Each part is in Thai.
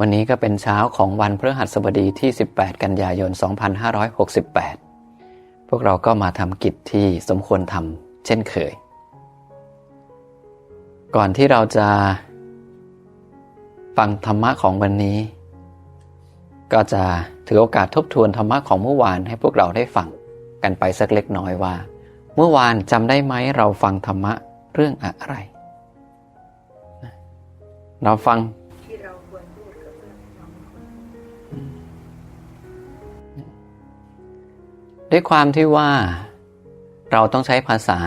วันนี้ก็เป็นเช้าของวันพฤหัสบดีที่ 18 กันยายน 2568 พวกเราก็มาทำกิจที่สมควรทำเช่นเคย ก่อนที่เราจะฟังธรรมะของวันนี้ ก็จะถือโอกาสทบทวนธรรมะของเมื่อวานให้พวกเราได้ฟังกันไปสักเล็กน้อยว่า เมื่อวานจำได้ไหมเราฟังธรรมะเรื่องอะไร เราฟังที่เราควรพูดกับเพื่อนของคนด้วยความที่ว่าเราต้องใช้ภาษา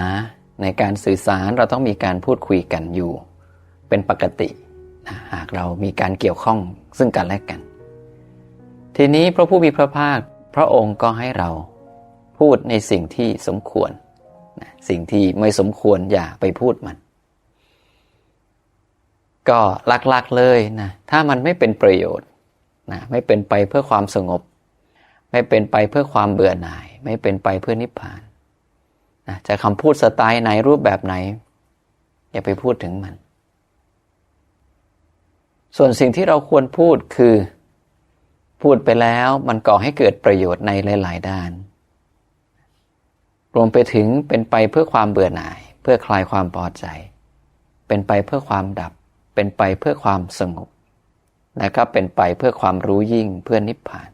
ในการสื่อสารเราต้องมีการพูดคุยกันอยู่ เป็นปกตินะหากเรามีการเกี่ยวข้องซึ่งกันและกัน ทีนี้พระผู้มีพระภาคพระองค์ก็ให้เราพูดในสิ่งที่สมควรนะสิ่งที่ไม่สมควรอย่าไปพูดมัน ก็หลักๆเลยนะถ้ามันไม่เป็นประโยชน์นะไม่เป็นไปเพื่อความสงบ ไม่เป็นไปเพื่อความเบื่อหน่าย ไม่เป็นไปเพื่อนิพพานนะจะคำพูดสไตล์ไหนรูปแบบไหน อย่าไปพูดถึงมัน ส่วนสิ่งที่เราควรพูดคือ พูดไปแล้วมันก่อให้เกิดประโยชน์ในหลาย ๆ ด้าน รวมไปถึงเป็นไปเพื่อความเบื่อหน่าย เพื่อคลายความพอใจ เป็นไปเพื่อความดับ เป็นไปเพื่อความสงบ และก็เป็นไปเพื่อความรู้ยิ่งเพื่อนิพพาน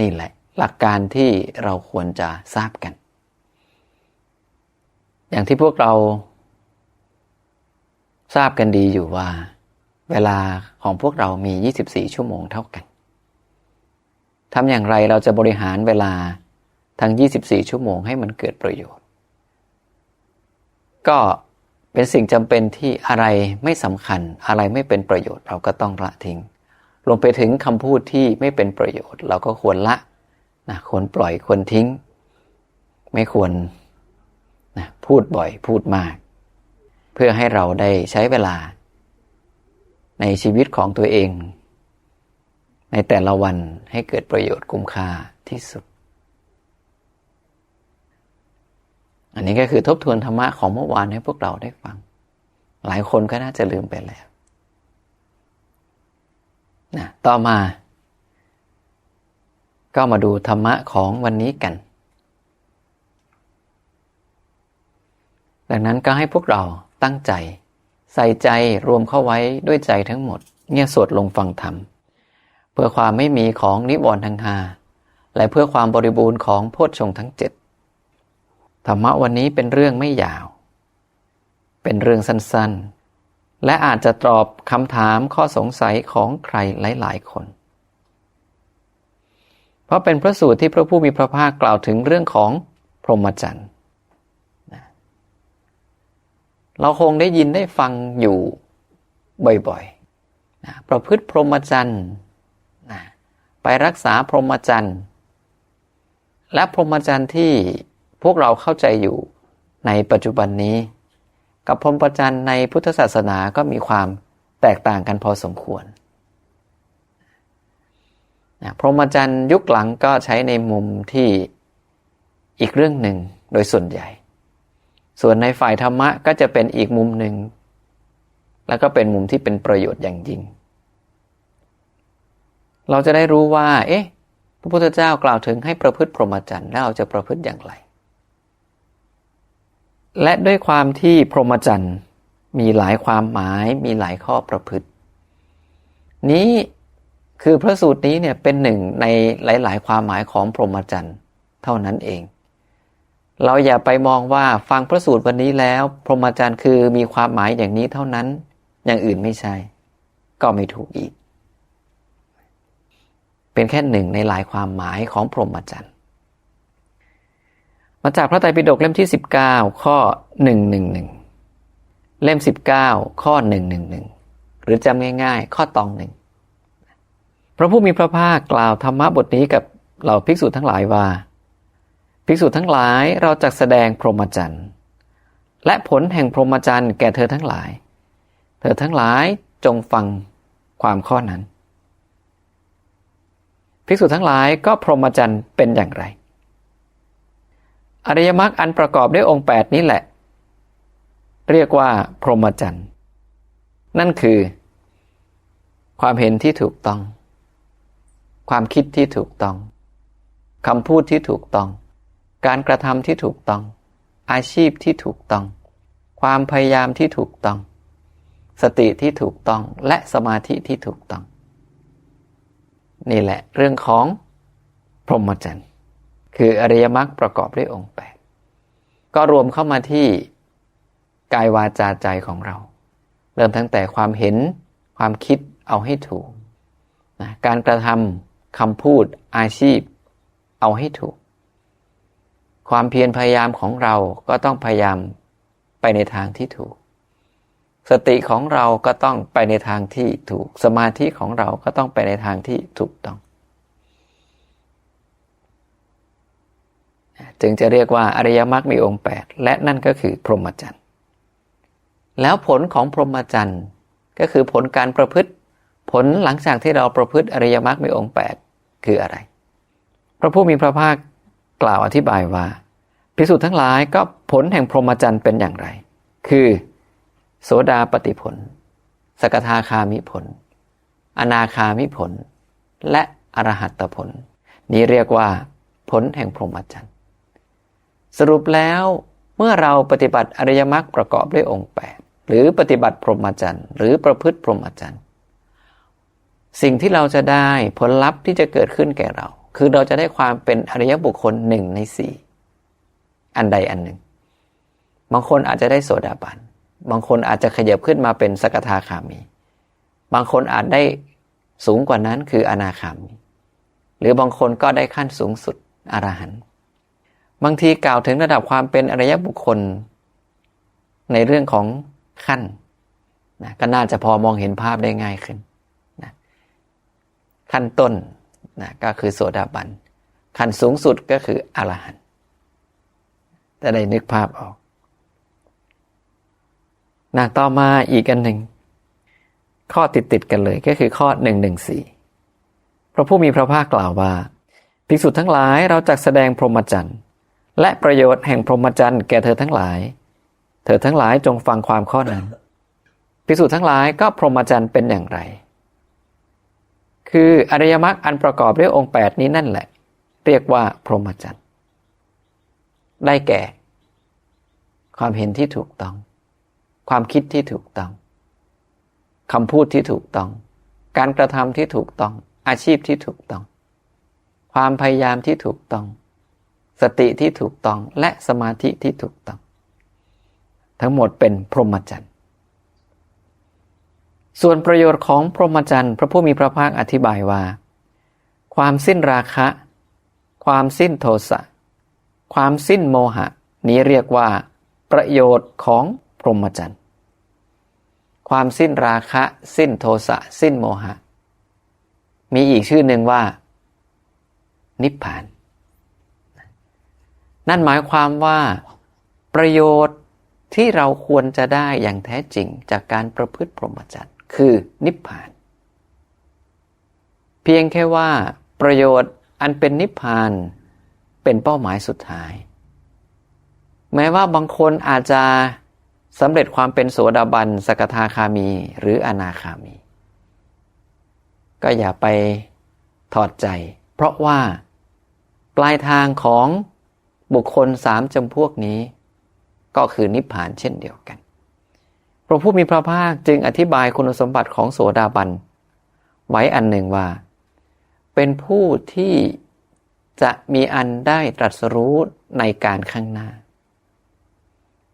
นี่แหละ หลักการที่เราควรจะทราบกัน อย่างที่พวกเราทราบกันดีอยู่ว่า เวลาของพวกเรามี 24 ชั่วโมงเท่ากันทำอย่างไรเราจะบริหารเวลาทั้ง 24 ชั่วโมงให้มันเกิดประโยชน์ ก็ เป็นสิ่งจำเป็นที่อะไรไม่สำคัญ อะไรไม่เป็นประโยชน์เราก็ต้องละทิ้งรวมไปถึงคำพูดที่ไม่เป็นประโยชน์ เราก็ควรละนะควรปล่อยควรทิ้ง ไม่ควรนะพูดบ่อยพูดมาก เพื่อให้เราได้ใช้เวลา ในชีวิตของตัวเอง ในแต่ละวันให้เกิดประโยชน์คุ้มค่าที่สุด อันนี้ก็คือทบทวนธรรมะของเมื่อวานให้พวกเราได้ฟัง หลายคนก็น่าจะลืมไปแล้วนะต่อมา ก็มาดูธรรมะของวันนี้กัน ดังนั้นก็ให้พวกเราตั้งใจ ใส่ใจรวมเข้าไว้ด้วยใจทั้งหมด เนี่ยสวดลงฟังธรรม เพื่อความไม่มีของนิวรณ์ทั้งหาและเพื่อความบริบูรณ์ของโพชฌงค์ทั้งเจ็ด ธรรมะวันนี้เป็นเรื่องไม่ยาว เป็นเรื่องสั้นๆ และอาจจะตอบคำถามข้อสงสัยของใครหลาย ๆ คน เพราะเป็นพระสูตรที่พระผู้มีพระภาคกล่าวถึงเรื่องของพรหมจรรย์เราคงได้ยินได้ฟังอยู่บ่อยๆนะประพฤติพรหมจรรย์นะไปรักษาพรหมจรรย์ และพรหมจรรย์ที่ พวกเราเข้าใจอยู่ในปัจจุบันนี้ กับพรหมจรรย์ในพุทธศาสนาก็มีความแตกต่างกันพอสมควรนะพรหมจรรย์ยุคหลังก็ใช้ในมุมที่อีกเรื่องหนึ่งโดยส่วนใหญ่ ส่วนในฝ่ายธรรมะก็จะเป็นอีกมุมหนึ่ง แล้วก็เป็นมุมที่เป็นประโยชน์อย่างยิ่ง เราจะได้รู้ว่า เอ๊ะ พระพุทธเจ้ากล่าวถึงให้ประพฤติพรหมจรรย์แล้วเราจะประพฤติอย่างไร และด้วยความที่พรหมจรรย์มีหลายความหมายมีหลายข้อประพฤติ นี้คือพระสูตรนี้เนี่ยเป็นหนึ่งในหลาย ๆ ความหมายของพรหมจรรย์เท่านั้นเอง เราอย่าไปมองว่าฟังพระสูตรวันนี้แล้ว พรหมจรรย์คือมีความหมายอย่างนี้เท่านั้น อย่างอื่นไม่ใช่ ก็ไม่ถูกอีก เป็นแค่หนึ่งในหลายความหมายของพรหมจรรย์ มาจากพระไตรปิฎกเล่มที่ 19 ข้อ 111 เล่ม 19 ข้อ 111 หรือจำง่ายๆ ข้อตองหนึ่งพระผู้มีพระภาคกล่าวธรรมะบทนี้กับเหล่าภิกษุทั้งหลายว่า ภิกษุทั้งหลายเราจะแสดงพรหมจรรย์และผลแห่งพรหมจรรย์แก่เธอทั้งหลาย เธอทั้งหลายจงฟังความข้อนั้น ภิกษุทั้งหลายก็พรหมจรรย์เป็นอย่างไร อริยมรรคอันประกอบด้วยองค์ 8 นี้แหละ เรียกว่าพรหมจรรย์ นั่นคือ ความเห็นที่ถูกต้อง ความคิดที่ถูกต้องคำพูดที่ถูกต้อง การกระทำที่ถูกต้อง อาชีพที่ถูกต้อง ความพยายามที่ถูกต้อง สติที่ถูกต้องและสมาธิที่ถูกต้อง นี่แหละเรื่องของพรหมจรรย์ คืออริยมรรคประกอบด้วยองค์แปดก็รวมเข้ามาที่กายวาจาใจของเรา เริ่มตั้งแต่ความเห็นความคิดเอาให้ถูกนะการกระทำคำพูดอาชีพ เอาให้ถูก ความเพียรพยายามของเราก็ต้องพยายามไปในทางที่ถูก สติของเราก็ต้องไปในทางที่ถูก สมาธิของเราก็ต้องไปในทางที่ถูกต้อง จึงจะเรียกว่าอริยมรรคมีองค์ 8 และนั่นก็คือพรหมจรรย์ แล้วผลของพรหมจรรย์ก็คือผลการประพฤติ ผลหลังจากที่เราประพฤติอริยมรรคมีองค์ 8 คืออะไร พระผู้มีพระภาคกล่าวอธิบายว่าพิสุทธ์ทั้งหลายก็ผลแห่งพรหมจรรย์เป็นอย่างไร คือ โสดาปฏิผล สกทาคามิผล อนาคามิผล และอรหัตผล นี้เรียกว่าผลแห่งพรหมจรรย์ สรุปแล้วเมื่อเราปฏิบัติอริยมรรคประกอบด้วยองค์ 8 หรือปฏิบัติพรหมจรรย์ หรือประพฤติพรหมจรรย์ สิ่งที่เราจะได้ผลลัพธ์ที่จะเกิดขึ้นแก่เรา คือเราจะได้ความเป็นอริยบุคคลหนึ่งในสี่อันใดอันหนึ่ง บางคนอาจจะได้โสดาบัน บางคนอาจจะขยับขึ้นมาเป็นสกทาคามี บางคนอาจได้สูงกว่านั้นคืออนาคามี หรือบางคนก็ได้ขั้นสูงสุดอรหันต์ บางทีกล่าวถึงระดับความเป็นอริยบุคคล ในเรื่องของขั้นนะก็น่าจะพอมองเห็นภาพได้ง่ายขึ้นนะขั้นต้นนะก็คือโสดาบัน ขั้นสูงสุดก็คืออรหันต์จะได้นึกภาพออกนะต่อมาอีกอันหนึ่ง ข้อติดติดกันเลยก็คือข้อ114พระผู้มีพระภาคกล่าวว่า ภิกษุทั้งหลายเราจักแสดงพรหมจรรย์ และประโยชน์แห่งพรหมจรรย์แก่เธอทั้งหลาย เธอทั้งหลายจงฟังความข้อนั้นภิกษุทั้งหลายก็พรหมจรรย์เป็นอย่างไร คืออริยมรรคอันประกอบด้วยองค์ 8 นี้นั่นแหละ เรียกว่าพรหมจรรย์ ได้แก่ ความเห็นที่ถูกต้อง ความคิดที่ถูกต้องคำพูดที่ถูกต้อง การกระทำที่ถูกต้อง อาชีพที่ถูกต้อง ความพยายามที่ถูกต้อง สติที่ถูกต้องและสมาธิที่ถูกต้อง ทั้งหมดเป็นพรหมจรรย์ ส่วนประโยชน์ของพรหมจรรย์พระผู้มีพระภาคอธิบายว่า ความสิ้นราคะ ความสิ้นโทสะ ความสิ้นโมหะ นี้เรียกว่า ประโยชน์ของพรหมจรรย์ ความสิ้นราคะ สิ้นโทสะ สิ้นโมหะ มีอีกชื่อหนึ่งว่า นิพพาน นั่นหมายความว่าประโยชน์ที่เราควรจะได้อย่างแท้จริงจากการประพฤติพรหมจรรย์คือนิพพาน เพียงแค่ว่า ประโยชน์อันเป็นนิพพานเป็นเป้าหมายสุดท้าย แม้ว่าบางคนอาจจะสำเร็จความเป็นโสดาบันสกทาคามี หรืออนาคามี ก็อย่าไปถอดใจ เพราะว่าปลายทางของ บุคคลสามจำพวกนี้ ก็คือนิพพานเช่นเดียวกัน พระผู้มีพระภาคจึงอธิบายคุณสมบัติของโสดาบัน ไว้อันหนึ่งว่า เป็นผู้ที่จะมีอันได้ตรัสรู้ในการข้างหน้า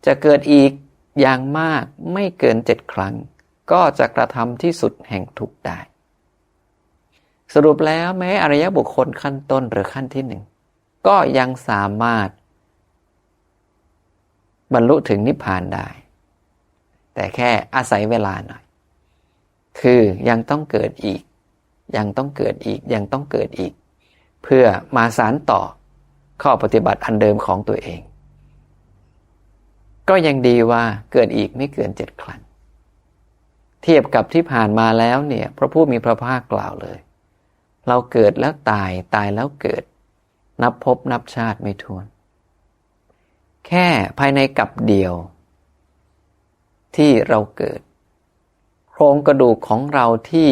จะเกิดอีกอย่างมากไม่เกินเจ็ดครั้ง ก็จะกระทำที่สุดแห่งทุกได้ สรุปแล้วแม้อริยบุคคลขั้นต้นหรือขั้นที่หนึ่ง ก็ยังสามารถ บรรลุถึงนิพพานได้ แต่แค่อาศัยเวลาหน่อย คือยังต้องเกิดอีก ยังต้องเกิดอีก ยังต้องเกิดอีก เพื่อมาสารต่อข้อปฏิบัติอันเดิมของตัวเอง ก็ยังดีว่าเกิดอีกไม่เกินเจ็ดครั้งเทียบกับที่ผ่านมาแล้วเนี่ย พระผู้มีพระภาคกล่าวเลย เราเกิดแล้วตายตายแล้วเกิด นับพบนับชาติไม่ทวน แค่ภายในกับเดียว ที่เราเกิด โครงกระดูกของเราที่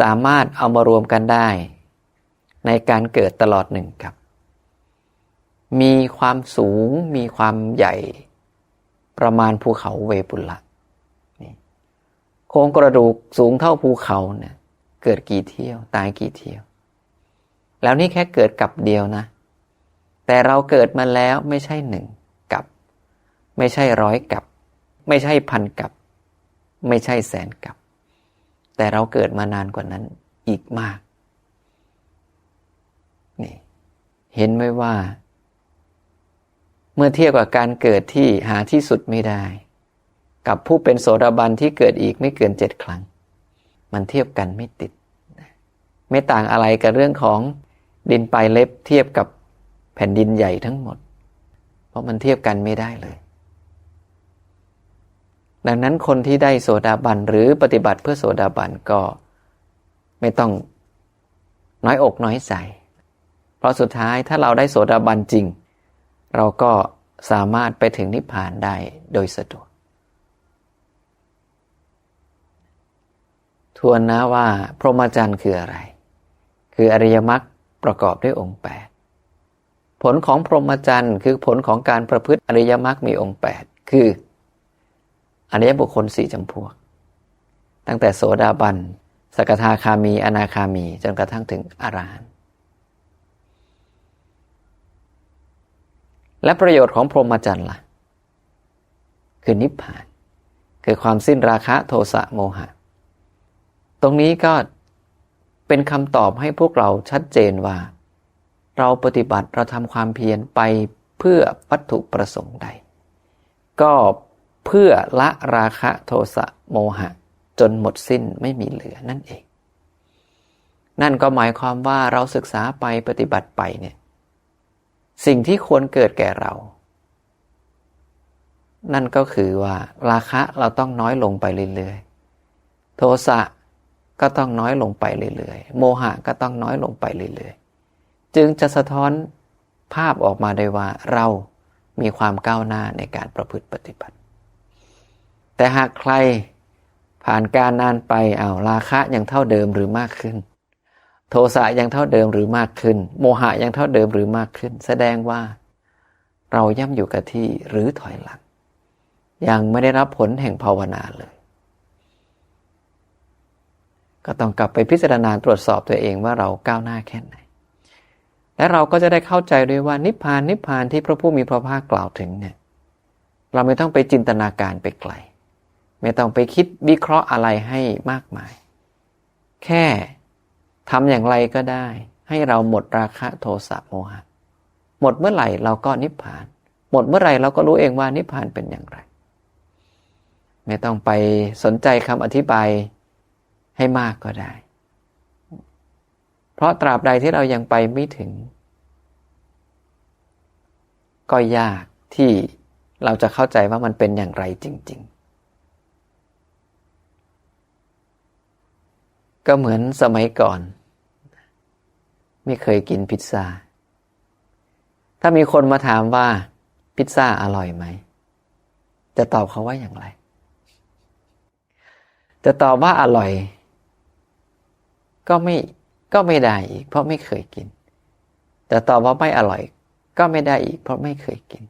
สามารถเอามารวมกันได้ ในการเกิดตลอดหนึ่งกับ มีความสูงมีความใหญ่ ประมาณภูเขาเวปุลละโครงกระดูกสูงเท่าภูเขาเนี่ยเกิดกี่เที่ยว ตายกี่เที่ยว แล้วนี่แค่เกิดกับเดียวนะ แต่เราเกิดมาแล้วไม่ใช่หนึ่งกับ ไม่ใช่ร้อยกับ ไม่ใช่พันกับ ไม่ใช่แสนกับ แต่เราเกิดมานานกว่านั้นอีกมาก นี่ เห็นไหมว่า เมื่อเทียบกับการเกิดที่หาที่สุดไม่ได้ กับผู้เป็นโสดาบันที่เกิดอีกไม่เกินเจ็ดครั้ง มันเทียบกันไม่ติด ไม่ต่างอะไรกับเรื่องของ ดินปลายเล็บเทียบกับแผ่นดินใหญ่ทั้งหมด เพราะมันเทียบกันไม่ได้เลย ดังนั้นคนที่ได้โสดาบันหรือปฏิบัติเพื่อโสดาบันก็ไม่ต้องน้อยอกน้อยใจ เพราะสุดท้ายถ้าเราได้โสดาบันจริง เราก็สามารถไปถึงนิพพานได้โดยสะดวก ทวนนะว่าพรหมจรรย์คืออะไร คืออริยมรรค ประกอบด้วยองค์ 8 ผลของพรหมจรรย์คือผลของการประพฤติอริยมรรคมีองค์ 8 คืออริยบุคคลสี่จำพวก ตั้งแต่โสดาบัน สกทาคามี อนาคามี จนกระทั่งถึงอรหันต์และประโยชน์ของพรหมจรรย์ล่ะ คือนิพพาน คือความสิ้นราคะโทสะโมหะ ตรงนี้ก็ เป็นคำตอบให้พวกเราชัดเจนว่า เราปฏิบัติเราทำความเพียรไปเพื่อวัตถุประสงค์ใด ก็เพื่อละราคะโทสะโมหะ จนหมดสิ้นไม่มีเหลือนั่นเอง นั่นก็หมายความว่าเราศึกษาไปปฏิบัติไปเนี่ยสิ่งที่ควรเกิดแก่เรา นั่นก็คือว่าราคะเราต้องน้อยลงไปเรื่อยๆ โทสะ ก็ต้องน้อยลงไปเรื่อยๆ โมหะก็ต้องน้อยลงไปเรื่อยๆ จึงจะสะท้อนภาพออกมาได้ว่าเรามีความก้าวหน้าในการประพฤติปฏิบัติ แต่หากใครผ่านการนานไปเอาราคะยังเท่าเดิมหรือมากขึ้น โทสะยังเท่าเดิมหรือมากขึ้น โมหะยังเท่าเดิมหรือมากขึ้น แสดงว่า เราย่ำอยู่กับที่หรือถอยหลัง ยังไม่ได้รับผลแห่งภาวนาเลย ก็ต้องกลับไปพิจารณาตรวจสอบตัวเองว่าเราก้าวหน้าแค่ไหน และเราก็จะได้เข้าใจด้วยว่านิพพานนิพพานที่พระผู้มีพระภาคกล่าวถึงเนี่ยเราไม่ต้องไปจินตนาการไปไกล ไม่ต้องไปคิดวิเคราะห์อะไรให้มากมาย แค่ทำอย่างไรก็ได้ ให้เราหมดราคะโทสะโมหะหมดเมื่อไหร่เราก็นิพพาน หมดเมื่อไหร่เราก็รู้เองว่านิพพานเป็นอย่างไร ไม่ต้องไปสนใจคำอธิบาย ให้มากก็ได้ เพราะตราบใดที่เรายังไปไม่ถึง ก็ยากที่เราจะเข้าใจว่ามันเป็นอย่างไรจริง ๆ ก็เหมือนสมัยก่อน ไม่เคยกินพิซซ่า ถ้ามีคนมาถามว่าพิซซ่าอร่อยไหม จะตอบเขาว่าอย่างไร จะตอบว่าอร่อย ก็ไม่ก็ไม่ได้อีก เพราะไม่เคยกิน แต่ตอบว่าไม่อร่อย ก็ไม่ได้อีก เพราะไม่เคยกิน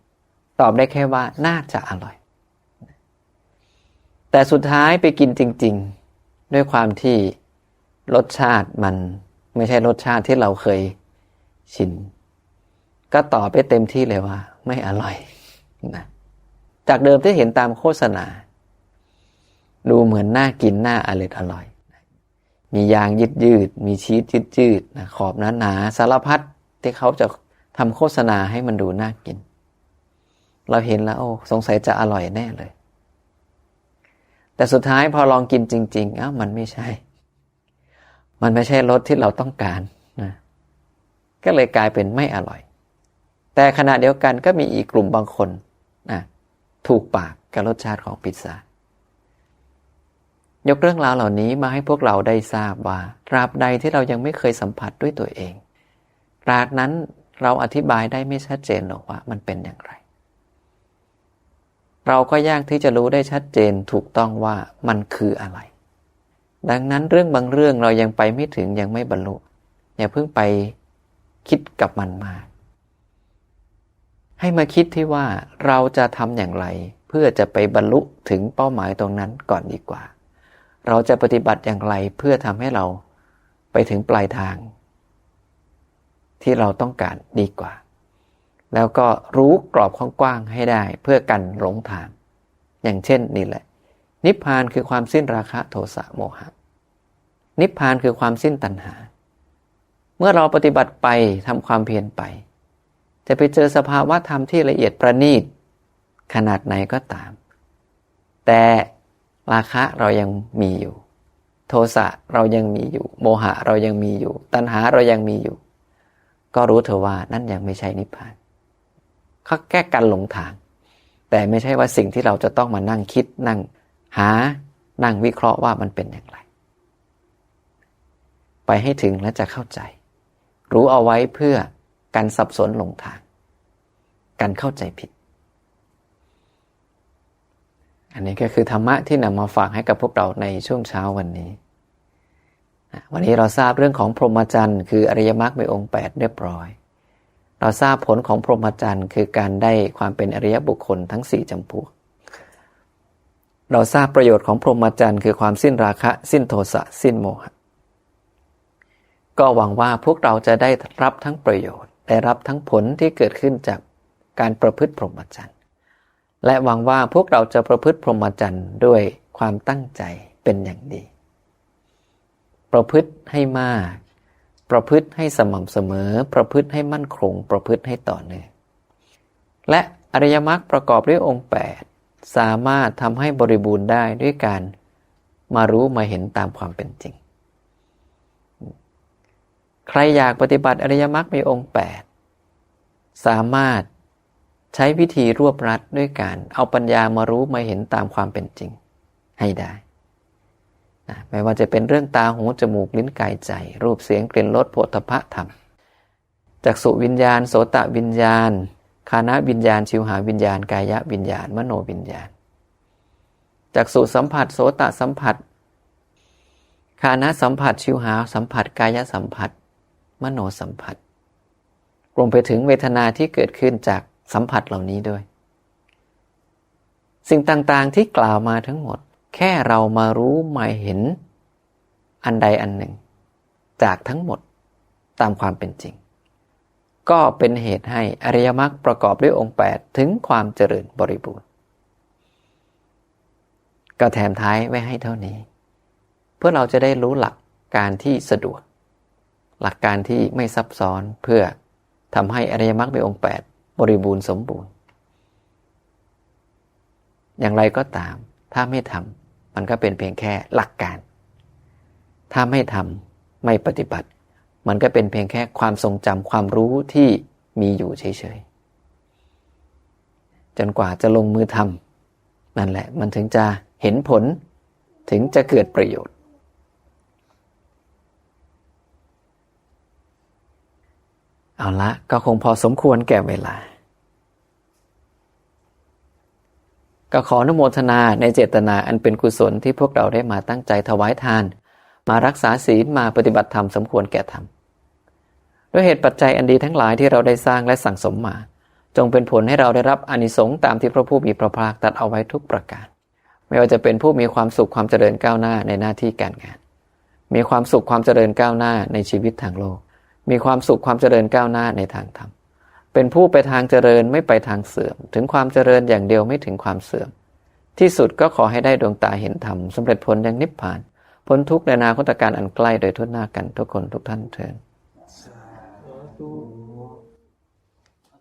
ตอบได้แค่ว่าน่าจะอร่อย แต่สุดท้ายไปกินจริง ๆ ด้วยความที่รสชาติมันไม่ใช่รสชาติที่เราเคยชิน ก็ตอบไปเต็มที่เลยว่า ไม่อร่อยนะจากเดิมที่เห็นตามโฆษณา ดูเหมือนน่ากินน่าอร่อยอร่อย มียางยืดยืด มีชีสยืดยืดนะขอบหนาหนาสารพัดที่เขาจะทำโฆษณาให้มันดูน่ากิน เราเห็นแล้วโอ้สงสัยจะอร่อยแน่เลย แต่สุดท้ายพอลองกินจริงๆอ้าวมันไม่ใช่ มันไม่ใช่รสที่เราต้องการนะก็เลยกลายเป็นไม่อร่อย แต่ขณะเดียวกันก็มีอีกกลุ่มบางคนนะถูกปากกับรสชาติของพิซซ่า ยกเรื่องราวเหล่านี้มาให้พวกเราได้ทราบว่าตราบใดที่เรายังไม่เคยสัมผัสด้วยตัวเองตราบนั้นเราอธิบายได้ไม่ชัดเจนหรอกว่ามันเป็นอย่างไร เราก็ยากที่จะรู้ได้ชัดเจนถูกต้องว่ามันคืออะไร ดังนั้นเรื่องบางเรื่องเรายังไปไม่ถึงยังไม่บรรลุอย่าเพิ่งไปคิดกับมันมากให้มาคิดที่ว่าเราจะทำอย่างไร เพื่อจะไปบรรลุถึงเป้าหมายตรงนั้นก่อนดีกว่า เราจะปฏิบัติอย่างไรเพื่อทำให้เราไปถึงปลายทาง ที่เราต้องการดีกว่า แล้วก็รู้กรอบกว้างให้ได้เพื่อกันหลงทาง อย่างเช่นนี่แหละ นิพพานคือความสิ้นราคะโทสะโมหะ นิพพานคือความสิ้นตัณหา เมื่อเราปฏิบัติไปทำความเพียรไป จะไปเจอสภาวะธรรมที่ละเอียดประณีตขนาดไหนก็ตาม แต่ ราคะเรายังมีอยู่ โทสะเรายังมีอยู่ โมหะเรายังมีอยู่ ตัณหาเรายังมีอยู่ ก็รู้เถอะว่านั่นยังไม่ใช่นิพพานเขาแก้กันหลงทาง แต่ไม่ใช่ว่าสิ่งที่เราจะต้องมานั่งคิดนั่งหา นั่งวิเคราะห์ว่ามันเป็นอย่างไร ไปให้ถึงและจะเข้าใจ รู้เอาไว้เพื่อการสับสนหลงทาง การเข้าใจผิด อันนี้ก็คือธรรมะที่นำมาฝากให้กับพวกเราในช่วงเช้าวันนี้ วันนี้เราทราบเรื่องของพรหมจรรย์ คืออริยมรรคในองค์ 8 เรียบร้อย เราทราบผลของพรหมจรรย์ คือการได้ความเป็นอริยบุคคลทั้ง 4จำพวก เราทราบประโยชน์ของพรหมจรรย์ คือความสิ้นราคะ สิ้นโทสะ สิ้นโมหะ ก็หวังว่าพวกเราจะได้รับทั้งประโยชน์ ได้รับทั้งผลที่เกิดขึ้นจากการประพฤติพรหมจรรย์ และหวังว่าพวกเราจะประพฤติพรหมจรรย์ด้วยความตั้งใจเป็นอย่างดี ประพฤติให้มาก ประพฤติให้สม่ำเสมอ ประพฤติให้มั่นคง ประพฤติให้ต่อเนื่อง และอริยมรรคประกอบด้วยองค์ 8 สามารถทำให้บริบูรณ์ได้ด้วยการมารู้มาเห็นตามความเป็นจริง ใครอยากปฏิบัติอริยมรรคในองค์ 8 สามารถ ใช้วิธีรวบรัดด้วยการเอาปัญญามารู้มาเห็นตามความเป็นจริงให้ได้นะไม่ว่าจะเป็นเรื่องตาหูจมูกลิ้นกายใจ รูปเสียงกลิ่นรสโผฏฐัพะธรรมจากสุวิญญาณ โสตะวิญญาณ คานะวิญญาณ ชิวหาวิญญาณ กายะวิญญาณ มโนวิญญาณจากสุสัมผัส โสตะสัมผัส คานะสัมผัส ชิวหาสัมผัส กายะสัมผัส มโนสัมผัสรวมไปถึงเวทนาที่เกิดขึ้นจาก สัมผัสเหล่านี้ด้วย สิ่งต่างๆที่กล่าวมาทั้งหมด แค่เรามารู้มาเห็น อันใดอันหนึ่ง จากทั้งหมดตามความเป็นจริง ก็เป็นเหตุให้อริยมรรคประกอบด้วยองค์ 8 ถึงความเจริญบริบูรณ์ ก็แถมท้ายไว้ให้เท่านี้ เพื่อเราจะได้รู้หลักการที่สะดวก หลักการที่ไม่ซับซ้อนเพื่อทำให้อริยมรรคในองค์ 8 บริบูรณ์สมบูรณ์ อย่างไรก็ตาม ถ้าไม่ทำมันก็เป็นเพียงแค่หลักการ ถ้าไม่ทำไม่ปฏิบัติ มันก็เป็นเพียงแค่ความทรงจำความรู้ที่มีอยู่เฉยๆ จนกว่าจะลงมือทำนั่นแหละมันถึงจะเห็นผลถึงจะเกิดประโยชน์ เอาละก็คงพอสมควรแก่เวลา ก็ขออนุโมทนาในเจตนาอันเป็นกุศลที่พวกเราได้มาตั้งใจถวายทาน มารักษาศีลมาปฏิบัติธรรมสมควรแก่ธรรมด้วยเหตุปัจจัยอันดีทั้งหลายที่เราได้สร้างและสั่งสมมา จงเป็นผลให้เราได้รับอนิสงส์ตามที่พระผู้มีพระภาคตรัดเอาไว้ทุกประการ ไม่ว่าจะเป็นผู้มีความสุขความเจริญก้าวหน้าในหน้าที่การงาน มีความสุขความเจริญก้าวหน้าในชีวิตทางโลก มีความสุขความเจริญก้าวหน้าในทางธรรม เป็นผู้ไปทางเจริญไม่ไปทางเสื่อม ถึงความเจริญอย่างเดียวไม่ถึงความเสื่อม ที่สุดก็ขอให้ได้ดวงตาเห็นธรรมสำเร็จผลอย่างนิพพาน พ้นทุกข์ในอนาคตการอันใกล้โดยทุนหน้ากันทุกคนทุกท่านเถิด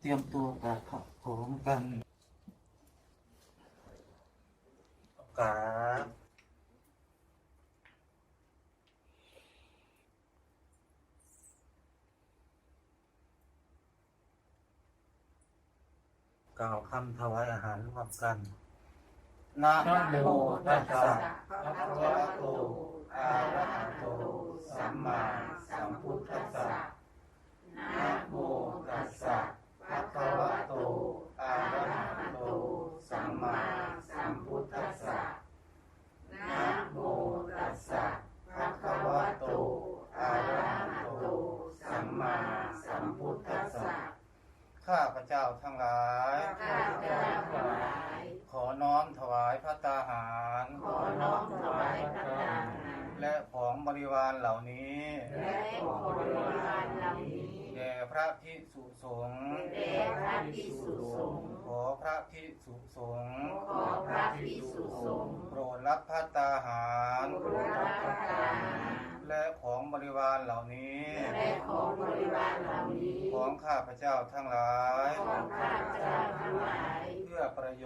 เตรียมตัวกับขอมกันกราบ กล่าวคำถวายอาหารร่วมกันนะโมตัสสะภะคะวะโตอะระหะโต สัมมาสัมพุทธัสสะ นะโมตัสสะภะคะวะโต อะระหะโต สัมมาสัมพุทธัสสะ นะโมตัสสะภ วารเหล่านี้ และของบริวารเหล่านี้ แด่พ ระภิกษุสงฆ์แด่พระภิกษุสงฆ์ขอพระภิกษุสงฆ์ขอพระภิกษุสงฆ์โปรดรับพัตตาหารโปรดรับประทาน และของบริวารเหล่านี้และของบริวารเหล่านี้ ของข้าพเจ้าทั้งหลาย ของข้าพเจ้าทั้งหลาย เพื่อประโย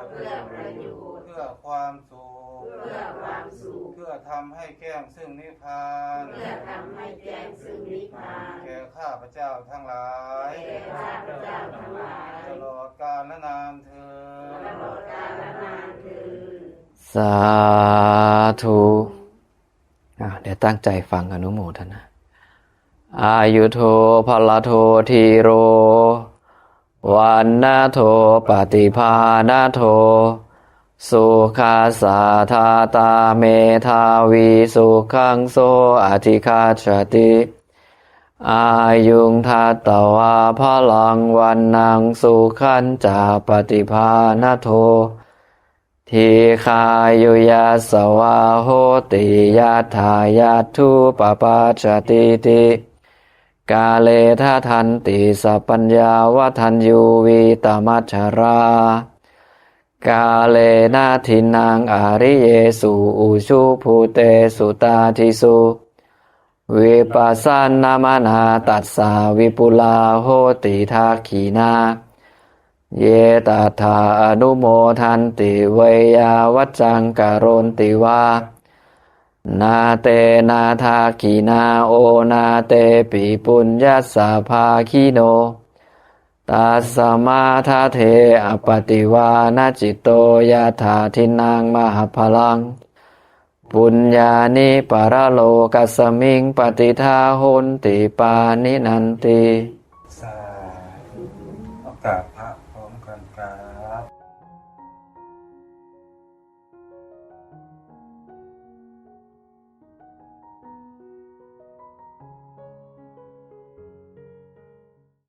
ชน์ เพื่อประโยชน์ เพื่อความสุข เพื่อความสุข เพื่อทำให้แก้มซึ่งนิพพาน เพื่อทำให้แจ้งซึ่งนิพพาน แก่ข้าพเจ้าทั้งหลาย แก่ข้าพเจ้าทั้งหลาย ตลอดกาลนานเธอตลอดกาลนานเถิดสาธุอะ เดี๋ยวตั้งใจฟังอนุโมทนาอายุโทพลโททีโร วันนาโทปฏิภาณาโท สุขาสาธาตาเมธาวีสุขังโสอธิคาชติอายุงทัตตวาพลังวันนางสุขันจาปฏิภาณโท ทีคายุยาสวาโหติยาทายาทุปปาชติติกาเลทะทันติสัปัญญาวัทันยูวีตมัชรา กาเลนาทินังอาริเยสุอุชุภูเตสุตาทิสุวิปัสสนามนาตัสสาวิปุลาโหติทักขีนา เยตัทธาอนุโมทันติเวยาวัจจังกโรนติวานาเตนาทาขีนาโอนาเตปิปุญญาสาภาคิโนตัสมาทาเทอปติวานาจิตโตยาธาทินังมหพลัง ปุญญานิปรโลกัสมิงปฏิทาหุนติปานินันติ